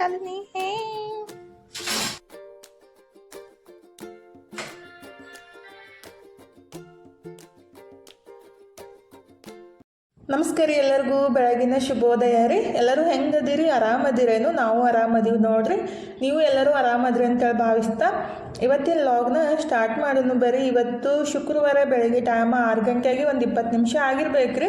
ಶಾಲಿನಿ ಹೇ ನಮಸ್ಕಾರ ಎಲ್ಲರಿಗೂ, ಬೆಳಗಿನ ಶುಭೋದಯ ರೀ. ಎಲ್ಲರೂ ಹೆಂಗದಿರಿ? ಆರಾಮದಿರೇನು? ನಾವು ಆರಾಮದೀವಿ ನೋಡ್ರಿ. ನೀವು ಎಲ್ಲರೂ ಆರಾಮದ್ರಿ ಅಂತೇಳಿ ಭಾವಿಸ್ತಾ ಇವತ್ತಿನ ಲಾಗ್ನ ಸ್ಟಾರ್ಟ್ ಮಾಡೋಣ ಬರೀ ಇವತ್ತು ಶುಕ್ರವಾರ ಬೆಳಗ್ಗೆ ಟೈಮ್ ಆರು ಗಂಟೆಗೆ ಒಂದು ಇಪ್ಪತ್ತು ನಿಮಿಷ ಆಗಿರ್ಬೇಕು ರೀ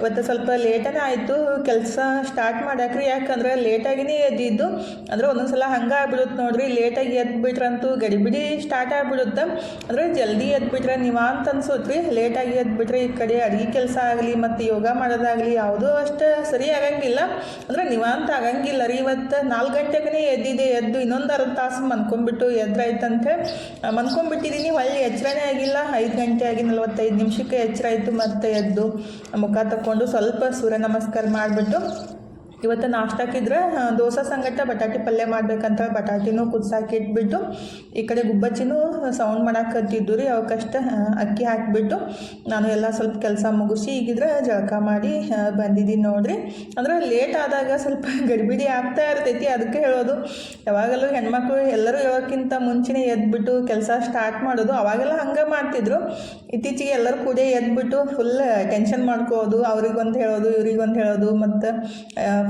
ಇವತ್ತು ಸ್ವಲ್ಪ ಲೇಟನೇ ಆಯಿತು, ಕೆಲಸ ಸ್ಟಾರ್ಟ್ ಮಾಡಾಕ್ರಿ. ಯಾಕಂದ್ರೆ ಲೇಟಾಗಿನೇ ಎದ್ದಿದ್ದು. ಅಂದ್ರೆ ಒಂದೊಂದ್ಸಲ ಹಂಗೆ ಆಗ್ಬಿಡುತ್ತೆ ನೋಡ್ರಿ. ಲೇಟಾಗಿ ಎದ್ಬಿಟ್ರಂತೂ ಗಡಿಬಿಡಿ ಸ್ಟಾರ್ಟ್ ಆಗ್ಬಿಡುತ್ತೆ. ಅಂದ್ರೆ ಜಲ್ದಿ ಎದ್ಬಿಟ್ರೆ ನೀವಂತ ಅನ್ಸುತ್ತೆ ರೀ ಲೇಟಾಗಿ ಎದ್ಬಿಟ್ರೆ ಈ ಕಡೆ ಅಡುಗೆ ಕೆಲಸ ಆಗಲಿ, ಮತ್ತು ಯೋಗ ಮಾಡೋದಾಗಲಿ ಯಾವುದೂ ಅಷ್ಟು ಸರಿ ಆಗಂಗಿಲ್ಲ. ಅಂದ್ರೆ ನಿವಾಂತ ಆಗಂಗಿಲ್ಲ ರೀ. ಇವತ್ತು ನಾಲ್ಕು ಗಂಟೆಗೇ ಎದ್ದಿದೆ ಎದ್ದು ಇನ್ನೊಂದು ಅರ್ಧ ತಾಸು ಮನ್ಕೊಂಡ್ಬಿಟ್ಟು ಎದ್ರಾಯ್ತಂತ ಮನ್ಕೊಂಡ್ಬಿಟ್ಟಿದ್ದೀನಿ ಹೊಳ್ಳಿ ಎಚ್ಚರನೇ ಆಗಿಲ್ಲ. ಐದು ಗಂಟೆ ಆಗಿ ನಲವತ್ತೈದು ನಿಮಿಷಕ್ಕೆ ಎಚ್ಚರ ಆಯಿತು ಮತ್ತೆ ಎದ್ದು ಮುಖ ತಕ್ಕೊಂಡು ಸ್ವಲ್ಪ ಸೂರ್ಯ ನಮಸ್ಕಾರ ಮಾಡಿಬಿಟ್ಟು ಇವತ್ತು ನಾಷ್ಟಾಕಿದ್ರೆ ದೋಸೆ ಸಂಗಟ, ಬಟಾಟಿ ಪಲ್ಯ ಮಾಡ್ಬೇಕಂತ ಬಟಾಟಿನೂ ಕುದ್ಸಾಕಿ ಇಟ್ಬಿಟ್ಟು, ಈ ಕಡೆ ಗುಬ್ಬಚ್ಚಿನೂ ಸೌಂಡ್ ಮಾಡಾಕತ್ತಿದ್ದು ರೀ ಅವಕಷ್ಟ ಅಕ್ಕಿ ಹಾಕಿಬಿಟ್ಟು, ನಾನು ಎಲ್ಲ ಸ್ವಲ್ಪ ಕೆಲಸ ಮುಗಿಸಿ, ಈಗಿದ್ರೆ ಜಳಕ ಮಾಡಿ ಬಂದಿದ್ದೀನಿ ನೋಡ್ರಿ. ಅಂದ್ರೆ ಲೇಟ್ ಆದಾಗ ಸ್ವಲ್ಪ ಗಡಿಬಿಡಿ ಆಗ್ತಾ ಇರ್ತೈತಿ, ಅದಕ್ಕೆ ಹೇಳೋದು. ಯಾವಾಗಲೂ ಹೆಣ್ಮಕ್ಳು ಎಲ್ಲರೂ ಹೇಳೋಕ್ಕಿಂತ ಮುಂಚೆನೇ ಎದ್ಬಿಟ್ಟು ಕೆಲಸ ಸ್ಟಾರ್ಟ್ ಮಾಡೋದು, ಅವಾಗೆಲ್ಲ ಹಂಗೆ ಮಾಡ್ತಿದ್ರು. ಇತ್ತೀಚೆಗೆ ಎಲ್ಲರೂ ಕೂಡ ಎದ್ಬಿಟ್ಟು ಫುಲ್ ಟೆನ್ಷನ್ ಮಾಡ್ಕೋದು, ಅವ್ರಿಗೊಂದು ಹೇಳೋದು, ಇವ್ರಿಗೊಂದು ಹೇಳೋದು, ಮತ್ತು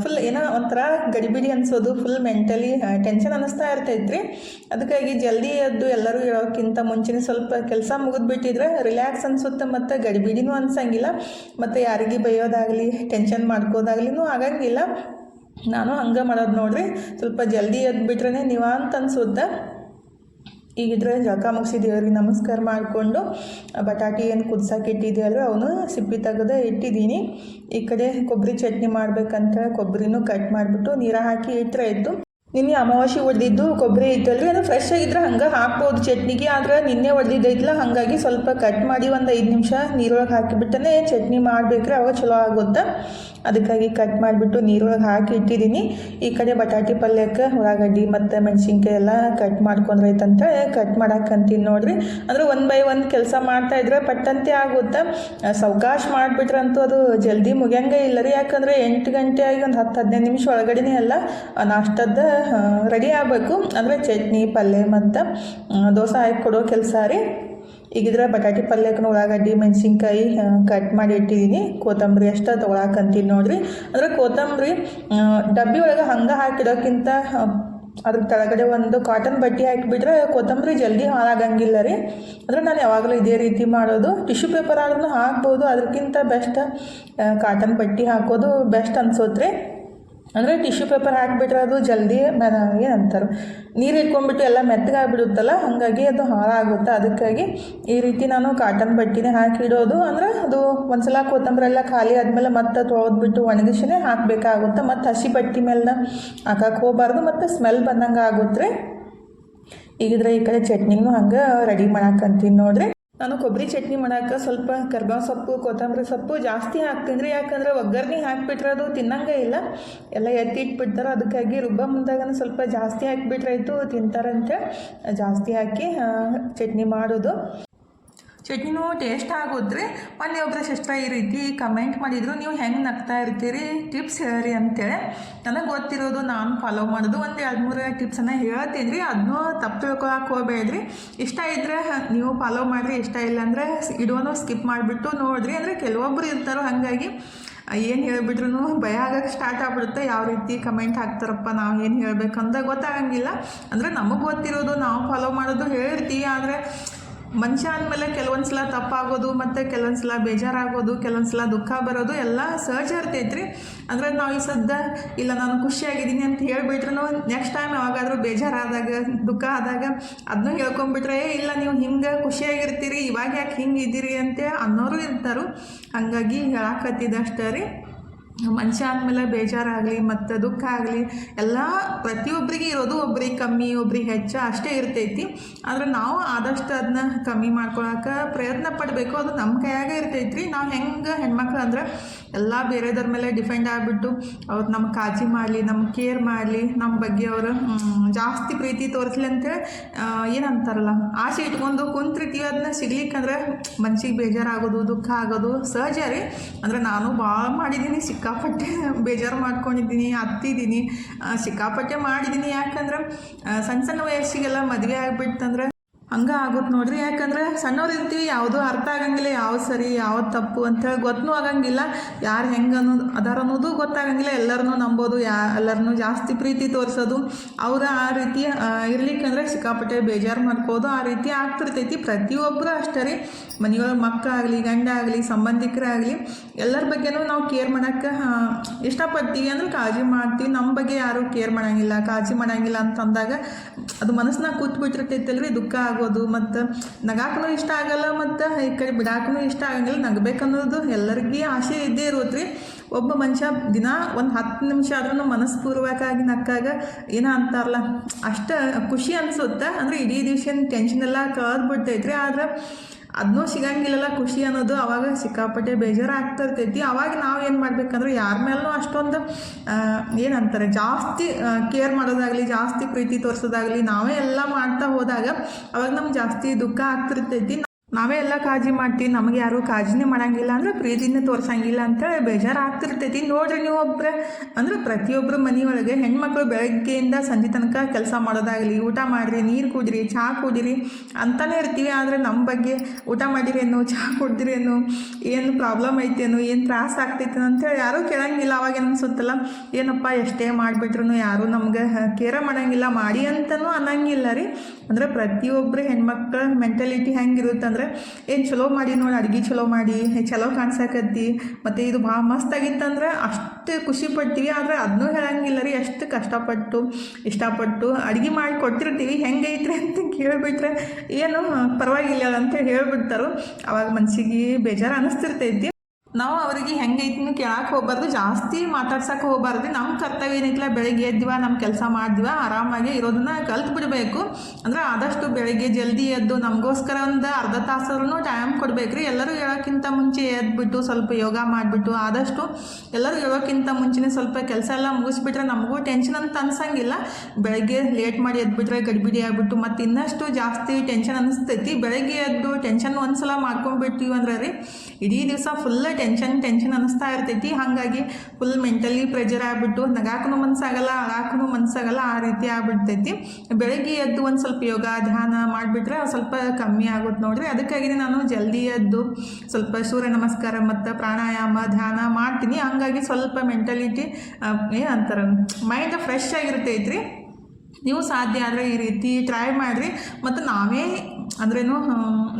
ಫುಲ್ ಏನೋ ಒಂಥರ ಗಡಿಬಿಡಿ ಅನ್ಸೋದು ಫುಲ್ ಮೆಂಟಲಿ ಟೆನ್ಷನ್ ಅನ್ನಿಸ್ತಾ ಇರ್ತೈತ್ರಿ. ಅದಕ್ಕಾಗಿ ಜಲ್ದಿ ಎದ್ದು ಎಲ್ಲರೂ ಇರೋಕ್ಕಿಂತ ಮುಂಚೆನೇ ಸ್ವಲ್ಪ ಕೆಲಸ ಮುಗಿದ್ಬಿಟ್ಟಿದ್ರೆ ರಿಲ್ಯಾಕ್ಸ್ ಅನಿಸುತ್ತೆ ಮತ್ತು ಗಡಿಬಿಡಿನೂ ಅನ್ಸಂಗಿಲ್ಲ. ಮತ್ತು ಯಾರಿಗೆ ಬೈಯೋದಾಗಲಿ ಟೆನ್ಷನ್ ಮಾಡ್ಕೋದಾಗ್ಲಿನೂ ಆಗಂಗಿಲ್ಲ. ನಾನು ಹಂಗೆ ಮಾಡೋದು ನೋಡ್ರಿ. ಸ್ವಲ್ಪ ಜಲ್ದಿ ಎದ್ಬಿಟ್ರೆ ನಿವಾಂತ ಅನ್ಸುತ್ತೆ. ಈಗಿದ್ರೆ ಜಳಕ ಮುಗಿಸಿದೇವ್ರಿಗೆ ನಮಸ್ಕಾರ ಮಾಡಿಕೊಂಡು ಬಟಾಟಿ ಏನು ಕುದ್ಸಕ್ಕೆ ಇಟ್ಟಿದ್ದೀವಲ್ಲ ಅವನು ಸಿಪ್ಪಿ ತೆಗೆದ ಇಟ್ಟಿದ್ದೀನಿ. ಈ ಕಡೆ ಕೊಬ್ಬರಿ ಚಟ್ನಿ ಮಾಡಬೇಕಂತ ಕೊಬ್ಬರಿನೂ ಕಟ್ ಮಾಡಿಬಿಟ್ಟು ನೀರ ಹಾಕಿ ಇಟ್ಟರೆ ಇತ್ತು ನಿನ್ನೆ ಅಮಾವಾಸ್ಯೆ ಹೊಡೆದಿದ್ದು ಕೊಬ್ಬರಿ ಐತಲ್ರಿ? ಅದು ಫ್ರೆಶ್ ಆಗಿದ್ರೆ ಹಂಗೆ ಹಾಕ್ಬೋದು. ಚಟ್ನಿಗೆ ಆದ್ರೆ ನಿನ್ನೆ ಹೊಡೆದಿದ್ದೈತಲ್ಲ ಹಾಗಾಗಿ ಸ್ವಲ್ಪ ಕಟ್ ಮಾಡಿ ಒಂದು ಐದು ನಿಮಿಷ ನೀರೊಳಗೆ ಹಾಕಿಬಿಟ್ಟನೆ ಚಟ್ನಿ ಮಾಡ್ಬೇಕ್ರೆ, ಅವಾಗ ಚಲೋ ಆಗುತ್ತೆ. ಅದಕ್ಕಾಗಿ ಕಟ್ ಮಾಡಿಬಿಟ್ಟು ನೀರೊಳಗೆ ಹಾಕಿ ಇಟ್ಟಿದ್ದೀನಿ. ಈ ಕಡೆ ಬಟಾಟಿ ಪಲ್ಯಕ್ಕೆ ಉಳ್ಳಾಗಡ್ಡಿ ಮತ್ತು ಮೆಣಸಿನ್ಕಾಯಿ ಎಲ್ಲ ಕಟ್ ಮಾಡ್ಕೊಂಡ್ರೈತಂತ ಕಟ್ ಮಾಡಾಕಂತೀನಿ ನೋಡಿರಿ. ಅಂದ್ರೆ ಒನ್ ಬೈ ಒನ್ ಕೆಲಸ ಮಾಡ್ತಾ ಇದ್ರೆ ಪಟ್ಟಂತೆ ಆಗುತ್ತೆ. ಸಾವಕಾಶ ಮಾಡಿಬಿಟ್ರಂತೂ ಅದು ಜಲ್ದಿ ಮುಗಿಯಂಗೆ ಇಲ್ಲ ರೀ. ಯಾಕಂದರೆ ಎಂಟು ಗಂಟೆ ಆಗಿ ಒಂದು ಹತ್ತು ಹದಿನೈದು ನಿಮಿಷ ಒಳಗಡೆನೇ ಎಲ್ಲ ನಾಷ್ಟದ ರೆಡಿ ಆಗಬೇಕು. ಅಂದರೆ ಚಟ್ನಿ, ಪಲ್ಯ ಮತ್ತು ದೋಸೆ ಹಾಕಿ ಕೊಡೋ ಕೆಲಸ ರೀ. ಈಗಿದ್ರೆ ಬಟಾಟಿ ಪಲ್ಯಕ್ಕೆ ಉಳ್ಳಾಗಡ್ಡಿ, ಮೆಣಸಿನ್ಕಾಯಿ ಕಟ್ ಮಾಡಿ ಇಟ್ಟಿದ್ದೀನಿ ಕೊತ್ತಂಬರಿ ಅಷ್ಟೇ ತೊಗೊಳಕಂತೀನಿ ನೋಡಿರಿ. ಅಂದರೆ ಕೊತ್ತಂಬರಿ ಡಬ್ಬಿ ಒಳಗೆ ಹಂಗೆ ಹಾಕಿಡೋಕ್ಕಿಂತ ಅದ್ರ ಕೆಳಗಡೆ ಒಂದು ಕಾಟನ್ ಬಟ್ಟೆ ಹಾಕಿಬಿಟ್ರೆ ಕೊತ್ತಂಬರಿ ಜಲ್ದಿ ಹಾಳಾಗಂಗಿಲ್ಲ ರೀ. ಅಂದರೆ ನಾನು ಯಾವಾಗಲೂ ಇದೇ ರೀತಿ ಮಾಡೋದು. ಟಿಶ್ಯೂ ಪೇಪರ್ ಆದ್ರೂ ಹಾಕ್ಬೋದು. ಅದಕ್ಕಿಂತ ಬೆಸ್ಟ್ ಕಾಟನ್ ಬಟ್ಟೆ ಹಾಕೋದು ಬೆಸ್ಟ್ ಅನ್ಸೋತ್ರಿ. ಅಂದರೆ ಟಿಶ್ಯೂ ಪೇಪರ್ ಹಾಕಿಬಿಟ್ರೆ ಅದು ಜಲ್ದಿ ಏನಂತಾರೆ ನೀರು ಇಟ್ಕೊಂಡ್ಬಿಟ್ಟು ಎಲ್ಲ ಮೆತ್ತಗಾಗ್ಬಿಡುತ್ತಲ್ಲ, ಹಾಗಾಗಿ ಅದು ಹಾಳಾಗುತ್ತೆ. ಅದಕ್ಕಾಗಿ ಈ ರೀತಿ ನಾನು ಕಾಟನ್ ಬಟ್ಟೆನೇ ಹಾಕಿಡೋದು. ಅಂದರೆ ಅದು ಒಂದ್ಸಲ ಕೊತ್ತಂಬರಿ ಎಲ್ಲ ಖಾಲಿ ಆದಮೇಲೆ ಮತ್ತೆ ತೊಳೆದ್ಬಿಟ್ಟು ಒಣಗಿಸಿನೇ ಹಾಕಬೇಕಾಗುತ್ತೆ. ಮತ್ತು ಹಸಿ ಬಟ್ಟೆ ಮೇಲೆ ಹಾಕಕ್ಕೆ ಹೋಗಬಾರ್ದು. ಮತ್ತು ಸ್ಮೆಲ್ ಬಂದಂಗೆ ಆಗುತ್ತೆ ರೀ. ಈಗಿದ್ರೆ ಈ ಕಡೆ ಚಟ್ನಿನೂ ಹಂಗೆ ರೆಡಿ ಮಾಡಾಕಂತೀನಿ ನೋಡ್ರಿ. ನಾನು ಕೊಬ್ಬರಿ ಚಟ್ನಿ ಮಾಡಕ್ಕೆ ಸ್ವಲ್ಪ ಕರ್ಬೇವು ಸೊಪ್ಪು, ಕೊತ್ತಂಬರಿ ಸೊಪ್ಪು ಜಾಸ್ತಿ ಹಾಕ್ತೀನಿ ರೀ ಯಾಕಂದ್ರೆ ಒಗ್ಗರಣೆ ಹಾಕಿಬಿಟ್ರೆ ಅದು ತಿನ್ನಂಗೆ ಇಲ್ಲ. ಎಲ್ಲ ಎತ್ತಿ ಇಟ್ಬಿಡ್ತಾರೆ. ಅದಕ್ಕಾಗಿ ರುಬ್ಬ ಮುಂದಾಗನ ಸ್ವಲ್ಪ ಜಾಸ್ತಿ ಹಾಕಿಬಿಟ್ರಾಯ್ತು ತಿಂತಾರಂತೆ. ಜಾಸ್ತಿ ಹಾಕಿ ಚಟ್ನಿ ಮಾಡೋದು. ಚಟ್ನಿನೂ ಟೇಸ್ಟ್ ಆಗೋದ್ರಿ ಮೊನ್ನೆ ಒಬ್ಬರ ಸಿಸ್ಟ್ರ ಈ ರೀತಿ ಕಮೆಂಟ್ ಮಾಡಿದ್ರು. ನೀವು ಹೆಂಗೆ ನಗ್ತಾ ಇರ್ತೀರಿ? ಟಿಪ್ಸ್ ಹೇಳ್ರಿ ಅಂತೇಳಿ. ನನಗೆ ಗೊತ್ತಿರೋದು ನಾನು ಫಾಲೋ ಮಾಡೋದು. ಒಂದು ಎರಡು ಮೂರು ಟಿಪ್ಸನ್ನು ಹೇಳ್ತೀನಿ ರೀ ಅದನ್ನೂ ತಪ್ಪು ತಿಳ್ಕೊಳಕ್ಕೆ ಹೋಗಬೇಡ್ರಿ. ಇಷ್ಟ ಇದ್ದರೆ ನೀವು ಫಾಲೋ ಮಾಡಿರಿ. ಇಷ್ಟ ಇಲ್ಲ ಅಂದರೆ ಇಡೋನು ಸ್ಕಿಪ್ ಮಾಡಿಬಿಟ್ಟು ನೋಡಿರಿ. ಅಂದರೆ ಕೆಲವೊಬ್ಬರು ಇರ್ತಾರೋ ಹಾಗಾಗಿ ಏನು ಹೇಳಿಬಿಟ್ರು ಭಯ ಆಗಕ್ಕೆ ಸ್ಟಾರ್ಟ್ ಆಗ್ಬಿಡುತ್ತೆ. ಯಾವ ರೀತಿ ಕಮೆಂಟ್ ಹಾಕ್ತಾರಪ್ಪ, ನಾವು ಏನು ಹೇಳಬೇಕಂತ ಗೊತ್ತಾಗಂಗಿಲ್ಲ. ಅಂದರೆ ನಮಗೆ ಗೊತ್ತಿರೋದು ನಾವು ಫಾಲೋ ಮಾಡೋದು ಹೇಳ್ತೀವಿ. ಆದರೆ ಮನುಷ್ಯ ಅಂದಮೇಲೆ ಕೆಲವೊಂದು ಸಲ ತಪ್ಪಾಗೋದು ಮತ್ತು ಕೆಲವೊಂದು ಸಲ ಬೇಜಾರಾಗೋದು ಕೆಲವೊಂದು ಸಲ ದುಃಖ ಬರೋದು ಎಲ್ಲ ಸಹಜ ಇರ್ತೈತ್ರಿ ಅಂದರೆ ನಾವು ಈ ಸದ್ದ ಇಲ್ಲ ನಾನು ಖುಷಿಯಾಗಿದ್ದೀನಿ ಅಂತ ಹೇಳಿಬಿಟ್ರು ನೆಕ್ಸ್ಟ್ ಟೈಮ್ ಯಾವಾಗಾದರೂ ಬೇಜಾರಾದಾಗ ದುಃಖ ಆದಾಗ ಅದನ್ನೂ ಹೇಳ್ಕೊಂಬಿಟ್ರೆ "ಏ, ಇಲ್ಲ ನೀವು ಹಿಂಗೆ ಖುಷಿಯಾಗಿರ್ತೀರಿ ಇವಾಗ ಯಾಕೆ ಹಿಂಗೆ ಇದ್ದೀರಿ ಅಂತ ಅನ್ನೋರು ಇರ್ತಾರೆ. ಹಾಗಾಗಿ ಹೇಳಕ್ಕತ್ತಿದ್ದಷ್ಟೇ ರೀ. ಮನುಷ್ಯ ಆದಮೇಲೆ ಬೇಜಾರಾಗಲಿ, ಮತ್ತು ದುಃಖ ಆಗಲಿ, ಎಲ್ಲ ಪ್ರತಿಯೊಬ್ಬರಿಗೆ ಇರೋದು ಒಬ್ರಿಗೆ ಕಮ್ಮಿ, ಒಬ್ರಿಗೆ ಹೆಚ್ಚು ಅಷ್ಟೇ ಇರ್ತೈತಿ. ಆದರೆ ನಾವು ಆದಷ್ಟು ಅದನ್ನ ಕಮ್ಮಿ ಮಾಡ್ಕೊಳಕ್ಕೆ ಪ್ರಯತ್ನ ಪಡಬೇಕು. ಅದು ನಮ್ಮ ಕೈಯಾಗೆ ಇರ್ತೈತ್ರಿ. ನಾವು ಹೆಂಗೆ ಹೆಣ್ಮಕ್ಳು ಅಂದ್ರೆ ಎಲ್ಲ ಬೇರೆದವ್ರ ಮೇಲೆ ಡಿಪೆಂಡ್ ಆಗಿಬಿಟ್ಟು ಅವ್ರು ನಮ್ಮ ಕಾಳಜಿ ಮಾಡಲಿ ನಮ್ಮ ಕೇರ್ ಮಾಡಲಿ ನಮ್ಮ ಬಗ್ಗೆ ಅವರು ಜಾಸ್ತಿ ಪ್ರೀತಿ ತೋರಿಸ್ಲಿ ಅಂತೇಳಿ ಏನಂತಾರಲ್ಲ, ಆಸೆ ಇಟ್ಕೊಂಡು ಕುಂತಿರ್ತೀವಿ. ಅದನ್ನ ಸಿಗ್ಲಿಕ್ಕಂದ್ರೆ ಮನ್ಸಿಗೆ ಬೇಜಾರಾಗೋದು, ದುಃಖ ಆಗೋದು ಸಹಜ ರೀ. ಅಂದರೆ ನಾನು ಭಾಳ ಮಾಡಿದ್ದೀನಿ ಸಿಕ್ಕಾಪಟ್ಟೆ ಸಿಕ್ಕಾಪಟ್ಟೆ ಬೇಜಾರು ಮಾಡ್ಕೊಂಡಿದ್ದೀನಿ ಅತ್ತಿದ್ದೀನಿ ಸಿಕ್ಕಾಪಟ್ಟೆ ಮಾಡಿದ್ದೀನಿ ಯಾಕಂದ್ರೆ ಸಣ್ಣ ಸಣ್ಣ ವಯಸ್ಸಿಗೆಲ್ಲ ಮದುವೆ ಆಗ್ಬಿಟ್ಟಂದ್ರೆ ಹಂಗೆ ಆಗುತ್ತೆ ನೋಡ್ರಿ. ಯಾಕಂದ್ರೆ ಸಣ್ಣವ್ರು ಇರ್ತೀವಿ, ಯಾವುದೂ ಅರ್ಥ ಆಗಂಗಿಲ್ಲ, ಯಾವ್ದು ಸರಿ, ಯಾವ್ದು ತಪ್ಪು ಅಂತೇಳಿ ಗೊತ್ತೂ ಆಗಂಗಿಲ್ಲ. ಯಾರು ಹೆಂಗೆ ಅನ್ನೋದು ಅದಾರ ಅನ್ನೋದು ಗೊತ್ತಾಗಂಗಿಲ್ಲ. ಎಲ್ಲರನ್ನೂ ನಂಬೋದು, ಯಾ ಎಲ್ಲರನ್ನೂ ಜಾಸ್ತಿ ಪ್ರೀತಿ ತೋರಿಸೋದು. ಅವ್ರ ಆ ರೀತಿ ಇರ್ಲಿಕ್ಕಂದ್ರೆ ಸಿಕ್ಕಾಪಟ್ಟೆ ಬೇಜಾರು ಮಾಡ್ಕೋದು ಆ ರೀತಿ ಆಗ್ತಿರ್ತೈತಿ. ಪ್ರತಿಯೊಬ್ಬರು ಅಷ್ಟೇ ರೀ. ಮನೆಯೊಳಗೆ ಮಕ್ಕಳಾಗಲಿ ಗಂಡ ಆಗಲಿ ಸಂಬಂಧಿಕರಾಗಲಿ, ಎಲ್ಲರ ಬಗ್ಗೆನೂ ನಾವು ಕೇರ್ ಮಾಡೋಕ್ಕೆ ಇಷ್ಟಪಡ್ತೀವಿ. ಅಂದ್ರೆ ಕಾಳಜಿ ಮಾಡ್ತೀವಿ. ನಮ್ಮ ಬಗ್ಗೆ ಯಾರೂ ಕೇರ್ ಮಾಡೋಂಗಿಲ್ಲ, ಕಾಳಜಿ ಮಾಡೋಂಗಿಲ್ಲ ಅಂತಂದಾಗ ಅದು ಮನಸ್ಸನ್ನ ಕೂತ್ಬಿಟ್ಟಿರ್ತೈತಲ್ರಿ, ದುಃಖ ಆಗೋದು ಮತ್ತು ನಗಾಕೂ ಇಷ್ಟ ಆಗಲ್ಲ ಮತ್ತು ಈ ಕಡೆ ಬಿಡಾಕೂ ಇಷ್ಟ ಆಗಂಗಿಲ್ಲ. ನಗಬೇಕನ್ನೋದು ಎಲ್ಲರಿಗೂ ಆಸೆ ಇದ್ದೇ ಇರುತ್ತೆ ಒಬ್ಬ ಮನುಷ್ಯ ದಿನ ಒಂದು ಹತ್ತು ನಿಮಿಷ ಆದ್ರೂ ಮನಸ್ಪೂರ್ವಕವಾಗಿ ನಕ್ಕಾಗ ಏನೋ ಅಂತಾರಲ್ಲ, ಅಷ್ಟು ಖುಷಿ ಅನಿಸುತ್ತೆ. ಅಂದರೆ ಇಡೀ ದಿವ್ಸ ಟೆನ್ಷನ್ ಎಲ್ಲ ಕಳೆದು ಆದ್ರೆ ಅದನ್ನೂ ಸಿಗಂಗಿಲ್ಲಲ್ಲ ಖುಷಿ ಅನ್ನೋದು ಅವಾಗ ಸಿಕ್ಕಾಪಟ್ಟೆ ಬೇಜಾರು ಆಗ್ತಿರ್ತೈತಿ ಅವಾಗ ನಾವು ಏನು ಮಾಡ್ಬೇಕಂದ್ರೆ ಯಾರ ಮೇಲೂ ಅಷ್ಟೊಂದು ಏನಂತಾರೆ, ಜಾಸ್ತಿ ಕೇರ್ ಮಾಡೋದಾಗಲಿ, ಜಾಸ್ತಿ ಪ್ರೀತಿ ತೋರಿಸೋದಾಗಲಿ ನಾವೇ ಎಲ್ಲ ಮಾಡ್ತಾ ಹೋದಾಗ ಅವಾಗ ನಮ್ಗೆ ಜಾಸ್ತಿ ದುಃಖ ಆಗ್ತಿರ್ತೈತಿ. ನಾವೇ ಎಲ್ಲ ಕಾಳಜಿ ಮಾಡ್ತೀವಿ, ನಮಗೆ ಯಾರೂ ಕಾಳಜಿನೇ ಮಾಡಂಗಿಲ್ಲ ಅಂದ್ರೆ ಪ್ರೀತಿನೇ ತೋರ್ಸಂಗಿಲ್ಲ ಅಂತ ಬೇಜಾರು ಆಗ್ತಿರ್ತೈತಿ ನೋಡ್ರಿ ನೀವು ಒಬ್ಬರೇ ಅಂದ್ರೆ ಪ್ರತಿಯೊಬ್ಬರು ಮನೆಯೊಳಗೆ ಹೆಣ್ಮಕ್ಳು ಬೆಳಗ್ಗೆಯಿಂದ ಸಂಜೆ ತನಕ ಕೆಲಸ ಮಾಡೋದಾಗಲಿ, ಊಟ ಮಾಡಿರಿ, ನೀರು ಕುಡಿರಿ ಚಹಾ ಕುಡಿರಿ ಅಂತಾನೆ ಇರ್ತೀವಿ. ಆದರೆ ನಮ್ಮ ಬಗ್ಗೆ ಊಟ ಮಾಡಿರೇನು ಚಹಾ ಕುಡ್ದಿರೇನು, ಏನು ಪ್ರಾಬ್ಲಮ್ ಐತೇನು, ಏನು ತ್ರಾಸ ಆಗ್ತೈತೆ ಅಂತೇಳಿ ಯಾರೂ ಕೇಳಂಗಿಲ್ಲ. ಅವಾಗ ಅನ್ಸುತ್ತಲ್ಲ, ಏನಪ್ಪ ಎಷ್ಟೇ ಮಾಡಿಬಿಟ್ರು ಯಾರೂ ನಮ್ಗೆ ಕೇರ ಮಾಡಂಗಿಲ್ಲ, ಮಾಡಿ ಅಂತಲೂ ಅನ್ನಂಗಿಲ್ಲ ರೀ. ಅಂದ್ರೆ ಪ್ರತಿಯೊಬ್ಬರು ಹೆಣ್ಮಕ್ಳ ಮೆಂಟಾಲಿಟಿ ಹೆಂಗಿರುತ್ತೆ ಅಂದ್ರೆ, ಏನು ಚಲೋ ಮಾಡಿ ನೋಡಿ, ಅಡುಗೆ ಚಲೋ ಮಾಡಿ ಚಲೋ ಕಾಣ್ಸಾಕತ್ತಿ, ಮತ್ತು ಇದು ಭಾಳ ಮಸ್ತ್ ಆಗಿತ್ತಂದ್ರೆ ಅಷ್ಟು ಖುಷಿ ಪಡ್ತೀವಿ, ಆದರೆ ಅದನ್ನೂ ಹೇಳಂಗಿಲ್ಲ ರೀ, ಎಷ್ಟು ಕಷ್ಟಪಟ್ಟು, ಇಷ್ಟಪಟ್ಟು ಅಡುಗೆ ಮಾಡಿ ಕೊಡ್ತಿರ್ತೀವಿ ಹೆಂಗೈತ್ರಿ ಅಂತ ಕೇಳಿಬಿಟ್ರೆ, ಏನು ಪರವಾಗಿಲ್ಲ ಅಂತ ಹೇಳ್ಬಿಡ್ತಾರೋ. ಅವಾಗ ಮನಸ್ಸಿಗೆ ಬೇಜಾರು ಅನ್ನಿಸ್ತಿರ್ತೈತಿ ನಾವು ಅವರಿಗೆ ಹೆಂಗೈತಿನೂ ಕೇಳಕ್ಕೆ ಹೋಗ್ಬಾರ್ದು, ಜಾಸ್ತಿ ಮಾತಾಡ್ಸಕ್ಕೆ ಹೋಗ್ಬಾರ್ದು. ನಮ್ಮ ಕರ್ತವ್ಯ ಏನೈತಿಲ್ಲ, ಬೆಳಿಗ್ಗೆ ಎದ್ದಿವ ನಮ್ಮ ಕೆಲಸ ಮಾಡಿದ್ವ, ಆರಾಮಾಗಿ ಇರೋದನ್ನ ಕಲ್ತು ಬಿಡಬೇಕು. ಅಂದ್ರೆ ಆದಷ್ಟು ಬೆಳಿಗ್ಗೆ ಜಲ್ದಿ ಎದ್ದು, ನಮಗೋಸ್ಕರ ಒಂದು ಅರ್ಧ ತಾಸಾದ್ರೂ ಟೈಮ್ ಕೊಡ್ಬೇಕ್ರಿ. ಎಲ್ಲರೂ ಹೇಳೋಕ್ಕಿಂತ ಮುಂಚೆ ಎದ್ಬಿಟ್ಟು ಸ್ವಲ್ಪ ಯೋಗ ಮಾಡಿಬಿಟ್ಟು, ಆದಷ್ಟು ಎಲ್ಲರೂ ಹೇಳೋಕ್ಕಿಂತ ಮುಂಚೆನೇ ಸ್ವಲ್ಪ ಕೆಲಸ ಎಲ್ಲ ಮುಗಿಸ್ಬಿಟ್ರೆ ನಮಗೂ ಟೆನ್ಷನ್ ಅಂತ ಅನ್ಸಂಗಿಲ್ಲ. ಬೆಳಗ್ಗೆ ಲೇಟ್ ಮಾಡಿ ಎದ್ಬಿಟ್ರೆ ಗಡಿಬಿಡಿ ಆಗಿಬಿಟ್ಟು, ಮತ್ತು ಇನ್ನಷ್ಟು ಜಾಸ್ತಿ ಟೆನ್ಷನ್ ಅನಿಸ್ತೈತಿ ಬೆಳಗ್ಗೆ ಎದ್ದು ಟೆನ್ಷನ್ ಒಂದ್ಸಲ ಮಾಡ್ಕೊಂಡ್ಬಿಟ್ಟಿವಿ ಅಂದ್ರೆ ರೀ, ಇಡೀ ದಿವಸ ಫುಲ್ ಟೆನ್ಷನ್ ಟೆನ್ಷನ್ ಅನಿಸ್ತಾ ಇರ್ತೈತಿ. ಹಾಗಾಗಿ ಫುಲ್ ಮೆಂಟಲಿ ಪ್ರೆಜರ್ ಆಗಿಬಿಟ್ಟು ನಗಾಕೂ ಮನಸ್ಸಾಗಲ್ಲ ಅಳಾಕೂ ಮನಸ್ಸಾಗಲ್ಲ ಆ ರೀತಿ ಆಗ್ಬಿಡ್ತೈತಿ. ಬೆಳಗ್ಗೆ ಎದ್ದು ಒಂದು ಸ್ವಲ್ಪ ಯೋಗ, ಧ್ಯಾನ ಮಾಡಿಬಿಟ್ರೆ ಸ್ವಲ್ಪ ಕಮ್ಮಿ ಆಗುತ್ತೆ ನೋಡ್ರಿ. ಅದಕ್ಕಾಗಿ ನಾನು ಜಲ್ದಿ ಎದ್ದು ಸ್ವಲ್ಪ ಸೂರ್ಯ ನಮಸ್ಕಾರ ಮತ್ತು ಪ್ರಾಣಾಯಾಮ, ಧ್ಯಾನ ಮಾಡ್ತೀನಿ. ಹಂಗಾಗಿ ಸ್ವಲ್ಪ ಮೆಂಟಲಿಟಿ ಏನಂತಾರೆ ಮೈಂಡ್ ಫ್ರೆಶ್ ಆಗಿರ್ತೈತ್ರಿ. ನೀವು ಸಾಧ್ಯ ಆದರೆ ಈ ರೀತಿ ಟ್ರೈ ಮಾಡಿರಿ. ಮತ್ತು ನಾವೇ ಅಂದ್ರೇನು